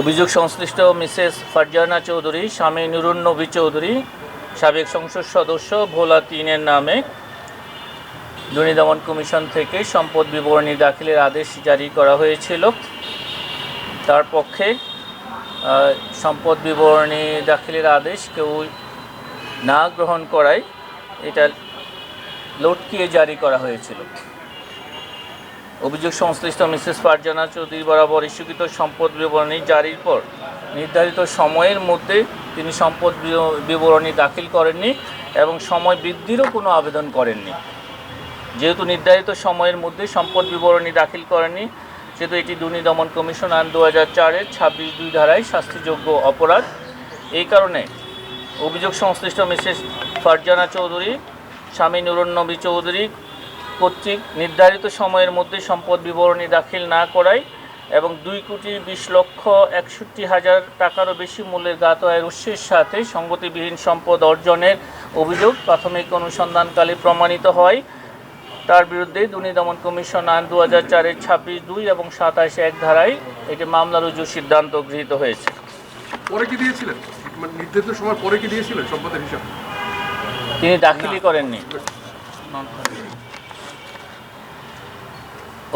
অভিযোগ সংশ্লিষ্ট মিসেস ফারজানা চৌধুরী, স্বামী নুরুন নবী চৌধুরী, সাবেক সংসদ সদস্য ভোলা তিনের নামে দুর্নীতি দমন কমিশন থেকে সম্পদ বিবরণী দাখিলের আদেশ জারি করা হয়েছিল। তার পক্ষে সম্পদ বিবরণী দাখিলের আদেশ কেউ না গ্রহণ করায় এটা লটকিয়ে জারি করা হয়েছিল। অভিযোগ সংশ্লিষ্ট মিসেস ফারজানা চৌধুরী বরাবর ইস্যুকৃত সম্পদ বিবরণী জারির পর নির্ধারিত সময়ের মধ্যে তিনি সম্পদ বিবরণী দাখিল করেননি এবং সময় বৃদ্ধিরও কোনো আবেদন করেননি। যেহেতু নির্ধারিত সময়ের মধ্যে সম্পদ বিবরণী দাখিল করেননি, সেহেতু এটি দুর্নীতি দমন কমিশন আইন দু হাজার চারের ছাব্বিশ দুই ধারায় শাস্তিযোগ্য অপরাধ। এই কারণে অভিযোগ সংশ্লিষ্ট মিসেস ফারজানা চৌধুরী, স্বামী নুরুন চৌধুরী কর্তৃক নির্ধারিত সময়ের মধ্যে সম্পদ বিবরণী দাখিল না করায় এবং দুই কোটি বিশ লক্ষ একষট্টি হাজার টাকারও বেশি মূল্যের গাত আয়ের উৎসের সাথে সংগতিবিহীন সম্পদ অর্জনের অভিযোগ প্রাথমিক অনুসন্ধানকালে প্রমাণিত হয়। তার বিরুদ্ধে দুর্নীতি দমন কমিশন আইন দু হাজার চারের ছাব্বিশ দুই এবং সাতাশ এক ধারায় এটি মামলা রুজুর সিদ্ধান্ত গৃহীত হয়েছে। পরে কি দিয়েছিলেন? মানে নির্ধারিত সময় পরে কি দিয়েছিলেন সম্পদের হিসাব? তিনি দাখিলই করেননি।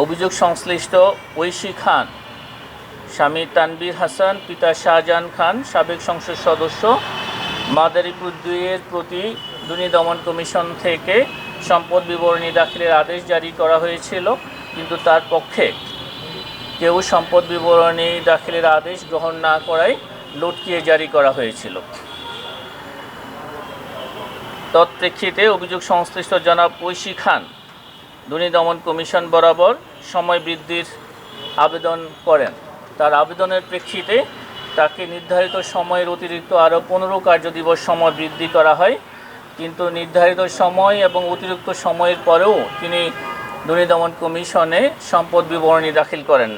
অভিযোগ সংশ্লিষ্ট ঐশী খান স্বামী তানবীর হাসান, পিতা শাহজাহান খান, সাবেক সংসদ সদস্য মাদারীপুর দুইয়ের প্রতি দুর্নীতি দমন কমিশন থেকে সম্পদ বিবরণী দাখিলের আদেশ জারি করা হয়েছিল, কিন্তু তার পক্ষে কেউ সম্পদ বিবরণী দাখিলের আদেশ গ্রহণ না করায় লটকিয়ে জারি করা হয়েছিল। তৎপ্রেক্ষিতে অভিযোগ সংশ্লিষ্ট জনাব ঐশী খান দুর্নীতি দমন কমিশন বরাবর সময় বৃদ্ধির আবেদন করেন। তার আবেদনের প্রেক্ষিতে তাকে নির্ধারিত সময়ের অতিরিক্ত আরও পনেরো কার্যদিবস সময় বৃদ্ধি করা হয়। কিন্তু নির্ধারিত সময় এবং অতিরিক্ত সময়ের পরেও তিনি দুর্নীতি দমন কমিশনে সম্পদ বিবরণী দাখিল করেন